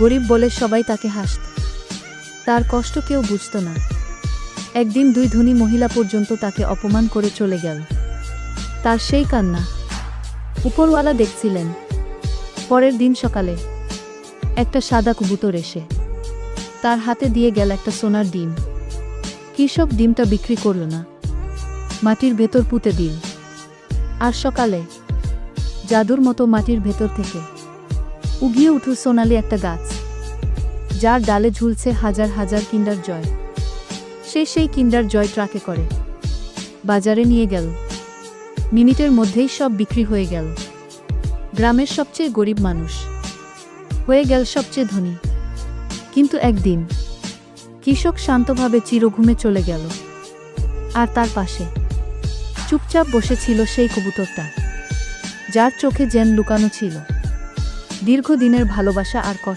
গরিব বলে সবাই তাকে হাসত। তার কষ্ট কেউ বুঝত না। একদিন দুই ধনী মহিলা পর্যন্ত তাকে অপমান করে চলে গেল। তার সেই কান্না। উপরওয়ালা দেখছিলেন। পরের দিন সকালে একটা সাদা কবুতর এসে তার হাতে দিয়ে গেল একটা সোনার ডিম। কৃষক ডিমটা বিক্রি করল না। মাটির ভেতর পুঁতে দিল। আর সকালে জাদুর মতো মাটির ভেতর থেকে উগিয়ে উঠল সোনালি একটা গাছ, যার ডালে ঝুলছে হাজার হাজার কিন্ডার জয়। সে সেই কিন্ডার জয় ট্রাকে করে, বাজারে নিয়ে গেল। মিনিটের মধ্যেই সব বিক্রি হয়ে গেল। গ্রামের সবচেয়ে গরিব মানুষ, হয়ে গেল সবচেয়ে ধনী। কিন্তু একদিন, কৃষক শান্তভাবে চিরঘুমে চলে গেল। আর তার পাশে চুপচাপ বসেছিল সেই কবুতরটা, যার চোখে যেন লুকানো ছিল। দীর্ঘদিনের ভালোবাসা আর কষ্ট।